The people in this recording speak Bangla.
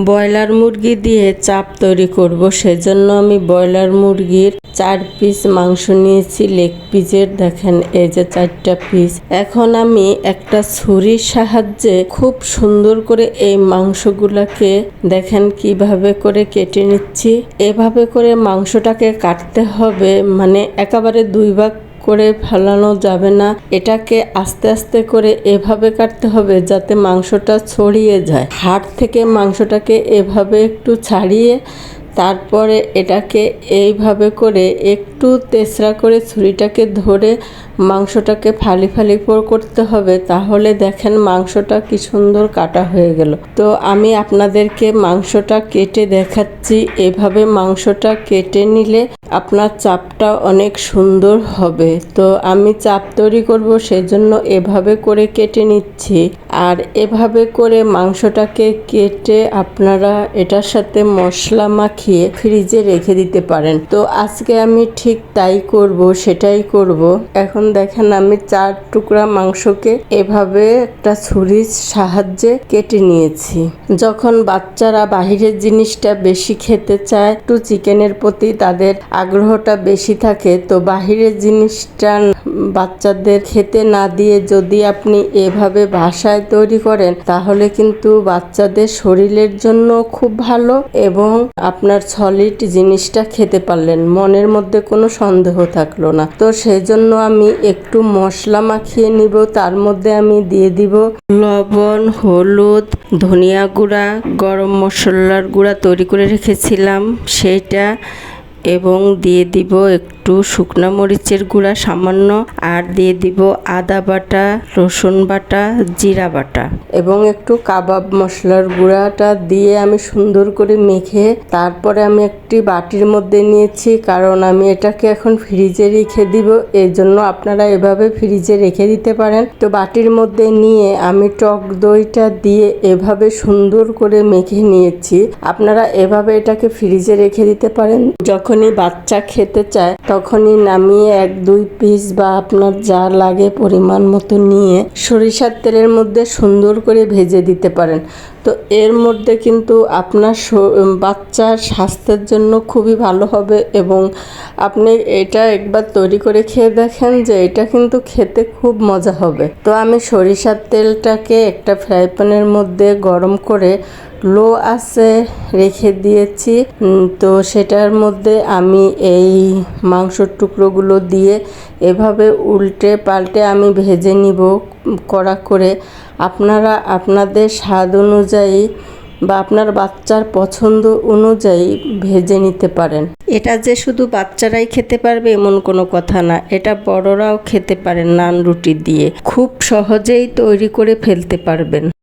ব্রয়লার মুরগি দিয়ে চাপ তৈরি করব। সেজন্য আমি ব্রয়লার মুরগির চার পিস মাংস নিয়েছি লেগ পিসের দেখেন, এই যে চারটা পিস এখন আমি একটা ছুরির সাহায্যে খুব সুন্দর করে এই মাংসগুলোকে দেখেন কীভাবে করে কেটে নিচ্ছি। এভাবে করে মাংসটাকে কাটতে হবে মানে একেবারে দুই ভাগ করে ফেলানো যাবে না। এটাকে আস্তে আস্তে করে এভাবে কাটতে হবে যাতে মাংসটা ছড়িয়ে যায়। হাট থেকে মাংসটাকে এভাবে একটু ছাড়িয়ে তারপরে এটাকে এইভাবে করে একটু তেসরা করে ছুরিটাকে ধরে মাংসটাকে ফালি ফালি করতে হবে, তাহলে দেখেন মাংসটা কি সুন্দর কাটা হয়ে গেল। তো আমি আপনাদেরকে মাংসটা কেটে দেখাচ্ছি। এভাবে মাংসটা কেটে নিলে আপনার চাপটা অনেক সুন্দর হবে। তো আমি চাপ তৈরি করব, সেজন্য এভাবে করে কেটে নিচ্ছি। আর এভাবে করে মাংসটাকে কেটে আপনারা এটার সাথে মশলা মাখিয়ে ফ্রিজে রেখে দিতে পারেন। তো আজকে আমি ঠিক তাই করব, সেটাই করব। এখন দেখেন আমি চার টুকরা মাংসকে এভাবে একটা ছুরির সাহায্যে কেটে নিয়েছি। যখন বাচ্চারা বাহিরের জিনিসটা বেশি খেতে চায়, একটু চিকেনের প্রতি তাদের আগ্রহটা বেশি থাকে, তো বাহিরের জিনিসটা বাচ্চাদের খেতে না দিয়ে যদি আপনি এভাবে বাসায় তৈরি করেন, তাহলে কিন্তু বাচ্চাদের শরীরের জন্য খুব ভালো এবং আপনার সলিড জিনিসটা খেতে পারলেন। মনের মধ্যে কোনো সন্দেহ থাকল না। তো সেই জন্য আমি একটু মশলা মাখিয়ে নিব, তার মধ্যে আমি দিয়ে দিব লবণ, হলুদ, ধনিয়া গুঁড়া, গরম মশলার গুঁড়া তৈরি করে রেখেছিলাম। সেইটা এবং দিয়ে দিব একটু শুকনো মরিচের গুঁড়া সামান্য, আর দিয়ে দিব আদা বাটা, রসুন বাটা, জিরা বাটা। এবং একটু কাবাব মশলার গুঁড়াটা দিয়ে আমি সুন্দর করে মেখে তারপরে আমি একটি বাটির মধ্যে নিয়েছি, কারণ আমি এটাকে এখন ফ্রিজে রেখে দিব। এই জন্য আপনারা এভাবে ফ্রিজে রেখে দিতে পারেন। তো বাটির মধ্যে নিয়ে আমি টক দইটা দিয়ে এভাবে সুন্দর করে মেখে নিয়েছি। আপনারা এভাবে এটাকে ফ্রিজে রেখে দিতে পারেন। যখনই বাচ্চা খেতে চায়, তখনই নামিয়ে এক, দুই পিস বা আপনার যা লাগে পরিমাণ মতো নিয়ে সরিষার তেলের মধ্যে সুন্দর করে ভেজে দিতে পারেন। তো এর মধ্যে কিন্তু আপনার বাচ্চার স্বাস্থ্যের জন্য খুবই ভালো হবে এবং আপনি এটা একবার তৈরি করে খেয়ে দেখেন যে এটা কিন্তু খেতে খুব মজা হবে। তো আমি সরিষার তেলটাকে একটা ফ্রাই প্যানের মধ্যে গরম করে লো আছে রেখে দিয়েছি। তো সেটার মধ্যে আমি এই মাংসর টুকরোগুলো দিয়ে এভাবে উল্টে পাল্টে আমি ভেজে নিব। কড়া করে আপনারা আপনাদের স্বাদ অনুযায়ী বা আপনার বাচ্চার পছন্দ অনুযায়ী ভেজে নিতে পারেন। এটা যে শুধু বাচ্চারাই খেতে পারবে এমন কোনো কথা না, এটা বড়রাও খেতে পারেন নান রুটি দিয়ে। খুব সহজেই তৈরি করে ফেলতে পারবেন।